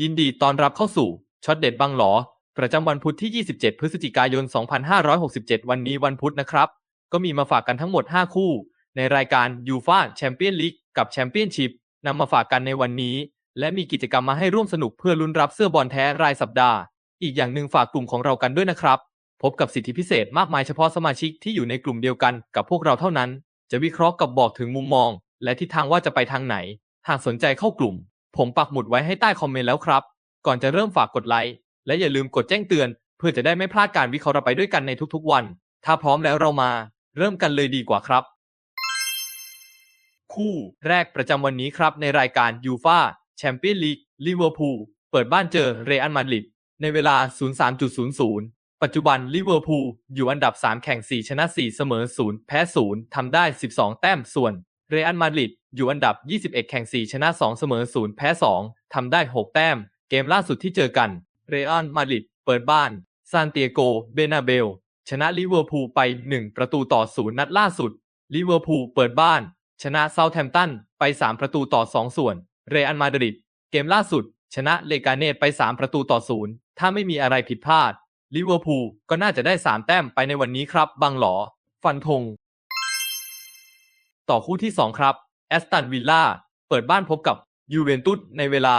ยินดีต้อนรับเข้าสู่ช็อตเด็ดบางหลอ ประจำวันพุธที่ 27 พฤศจิกายน 2567 วันนี้วันพุธนะครับ ก็มีมาฝากกันทั้งหมด 5 คู่ ในรายการยูฟาแชมเปี้ยนลีกกับแชมเปี้ยนชิพนำมาฝากกันในวันนี้ และมีกิจกรรมมาให้ร่วมสนุกเพื่อลุ้นรับเสื้อบอลแท้รายสัปดาห์ อีกอย่างหนึ่งฝากกลุ่มของเรากันด้วยนะครับ พบกับสิทธิพิเศษมากมายเฉพาะสมาชิกที่อยู่ในกลุ่มเดียวกันกับพวกเราเท่านั้น จะวิเคราะห์กับบอกถึงมุมมอง และทิศทางว่าจะไปทางไหน หากสนใจเข้ากลุ่ม ผมปักหมุดไว้ให้ใต้คอมเมนต์แล้วครับ ก่อนจะเริ่มฝากกดไลค์และอย่าลืมกดแจ้งเตือน เพื่อจะได้ไม่พลาดการวิเคราะห์ไปด้วยกันในทุกๆวัน ถ้าพร้อมแล้วเรามา เริ่มกันเลยดีกว่าครับ คู่แรกประจำวันนี้ครับในรายการยูฟาแชมเปี้ยนลีกลิเวอร์พูลเปิดบ้านเจอเรอัลมาดริดในเวลา 03.00 ปัจจุบันลิเวอร์พูลอยู่อันดับ 3 แข่ง 4 ชนะ 4 เสมอ 0 แพ้ 0 ทำได้ 12 แต้มส่วน เรอัลมาดริด อยู่อันดับ 21 แข่ง 4 ชนะ 2 เสมอ 0 แพ้ 2 ทำได้ 6 แต้ม เกมล่าสุดที่เจอกัน เรอัลมาดริด เปิดบ้าน ซานเตียโก เบนาเบล ชนะลิเวอร์พูลไป 1 ประตูต่อ 0 นัดล่าสุด ลิเวอร์พูลเปิดบ้าน ชนะเซาท์แฮมป์ตันไป 3 ประตูต่อ 2 ส่วน เรอัลมาดริด เกมล่าสุด ชนะเลกาเนตไป 3 ประตูต่อ 0 ถ้าไม่มีอะไรผิดพลาด ลิเวอร์พูลก็น่าจะได้ 3 แต้มไปในวันนี้ครับ บังหลอ ฟันธง ต่อคู่ที่ 2 ครับ แอสตันวิลล่าเปิดบ้านพบกับยูเวนตุสในเวลา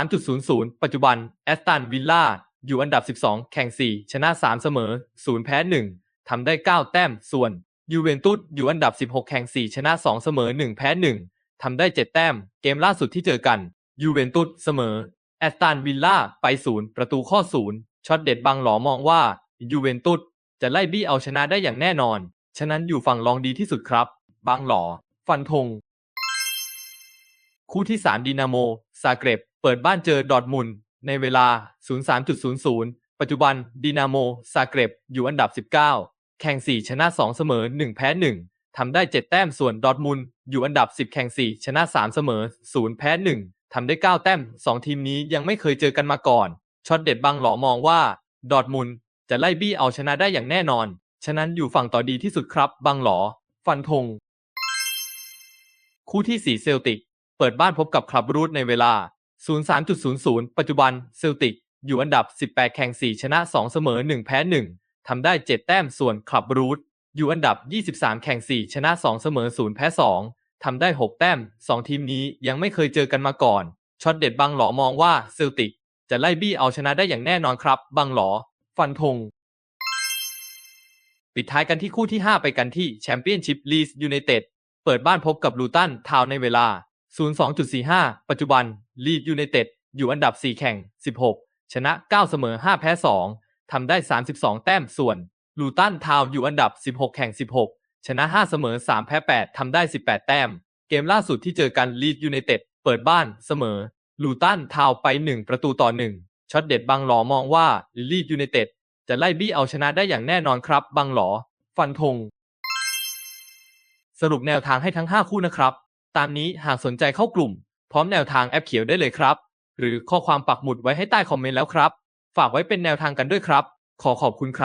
03.00 ปัจจุบันแอสตันวิลล่าอยู่อันดับ 12 แข่ง 4 ชนะ 3 เสมอ 0 แพ้ 1 ทำได้ 9 แต้ม ส่วนยูเวนตุสอยู่อันดับ 16 แข่ง 4 ชนะ 2 เสมอ 1 แพ้ 1 ทำได้ 7 แต้ม เกมล่าสุดที่เจอกันยูเวนตุสเสมอ แอสตันวิลล่าไป 0 ประตูข้อ 0 ช็อตเด็ดบางหลอมองว่ายูเวนตุสจะไล่บี้เอาชนะได้อย่างแน่นอน ฉะนั้นอยู่ฝั่งรองดีที่สุดครับ บางหลอ ฟันธง คู่ที่ 3 ดินาโมซาเกร็บ เปิดบ้านเจอดอร์ทมุนในเวลา 03.00 ปัจจุบันดินาโมซาเกร็บอยู่อันดับ 19 แข่ง 4 ชนะ 2 เสมอ 1 แพ้ 1 ทำได้ 7 แต้มส่วนดอร์ทมุนอยู่อันดับ 10 แข่ง 4 ชนะ 3 เสมอ 0 แพ้ 1 ทำได้ 9 แต้ม 2 ทีมนี้ยังไม่เคยเจอกันมาก่อน ช็อตเด็ดบางหลอมองว่า ดอร์ทมุนจะไล่บี้เอาชนะได้อย่างแน่นอน ฉะนั้นอยู่ฝั่งต่อดีที่สุดครับ บางหลอ ฟันธง คู่ที่ 4 เซลติก เปิดบ้านพบกับคลับรูทในเวลา 03.00 ปัจจุบันเซลติกอยู่อันดับ 18 แข่ง 4 ชนะ 2 เสมอ 1 แพ้ 1 ทำได้ 7 แต้มส่วนคลับรูทอยู่อันดับ 23 แข่ง 4 ชนะ 2 เสมอ 0 แพ้ 2 ทำได้ 6 แต้ม 2 ทีมนี้ยังไม่เคยเจอกันมาก่อน ช็อตเด็ดบางหลอมองว่าเซลติกจะไล่บี้เอาชนะได้อย่างแน่นอนครับ บางหลอ ฟันธงปิดท้ายกันที่คู่ที่ 5 ไปกันที่แชมเปี้ยนชิพลีสยูไนเต็ดเปิดบ้านพบกับลูตันทาวในเวลา 02.45 ปัจจุบันลีดยูไนเต็ดอยู่อันดับ 4 แข่ง 16 ชนะ 9 เสมอ 5 แพ้ 2 ทำได้ 32 แต้มส่วน ลูตันทาวอยู่อันดับ 16 แข่ง 16 ชนะ 5 เสมอ 3 แพ้ 8 ทำได้ 18 แต้ม เกมล่าสุดที่เจอกันลีดยูไนเต็ดเปิดบ้านเสมอ ลูตันทาวไป 1 ประตูต่อ 1 ช็อตเด็ดบางหลอมองว่าลีดยูไนเต็ดจะไล่บี้เอาชนะได้อย่างแน่นอนครับ บางหลอ ฟันธง สรุปแนวทางให้ทั้ง 5 คู่นะครับ ตามนี้หากสนใจเข้ากลุ่ม พร้อมแนวทางแอปเขียวได้เลยครับ หรือข้อความปักหมุดไว้ให้ใต้คอมเมนต์แล้วครับ ฝากไว้เป็นแนวทางกันด้วยครับ ขอขอบคุณครับ